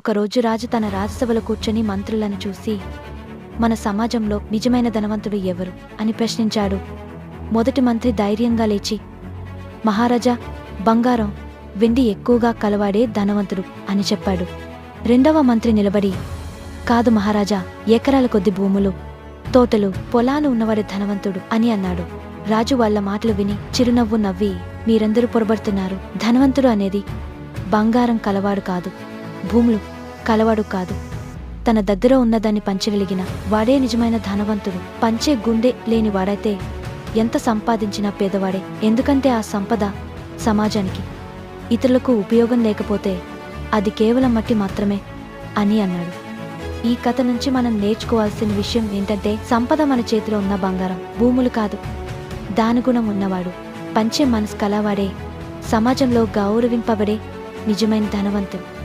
ఒకరోజు రాజు తన రాజసభలో కూర్చొని మంత్రులను చూసి మన సమాజంలో నిజమైన ధనవంతుడు ఎవరు? అని ప్రశ్నించాడు. మొదటి మంత్రి ధైర్యంగా లేచి మహారాజా బంగారం వెండి ఎక్కువగా కలవాడే ధనవంతుడు అని చెప్పాడు. రెండవ మంత్రి నిలబడి కాదు మహారాజా ఎకరాల కొద్ది భూములు తోటలు పొలాలు ఉన్నవాడే ధనవంతుడు అని అన్నాడు. రాజు వాళ్ళ మాటలు విని చిరునవ్వు నవ్వి మీరందరూ పొరబడుతున్నారు. ధనవంతుడు అనేది బంగారం కలవాడు కాదు. భూములు కలవాడు కాదు. తన దగ్గర ఉన్నదాన్ని పంచగలిగిన వాడే నిజమైన ధనవంతుడు. పంచే గుండె లేని వాడైతే ఎంత సంపాదించినా పేదవాడే. ఎందుకంటే ఆ సంపద సమాజానికి ఇతరులకు ఉపయోగం లేకపోతే అది కేవలం మట్టి మాత్రమే అని అన్నాడు. ఈ కథ నుంచి మనం నేర్చుకోవాల్సిన విషయం ఏంటంటే సంపద మన చేతిలో ఉన్న బంగారం. భూములు కాదు దాని గుణం ఉన్నవాడు. పంచే మనసు కలవాడే సమాజంలో గౌరవింపబడే నిజమైన ధనవంతుడు.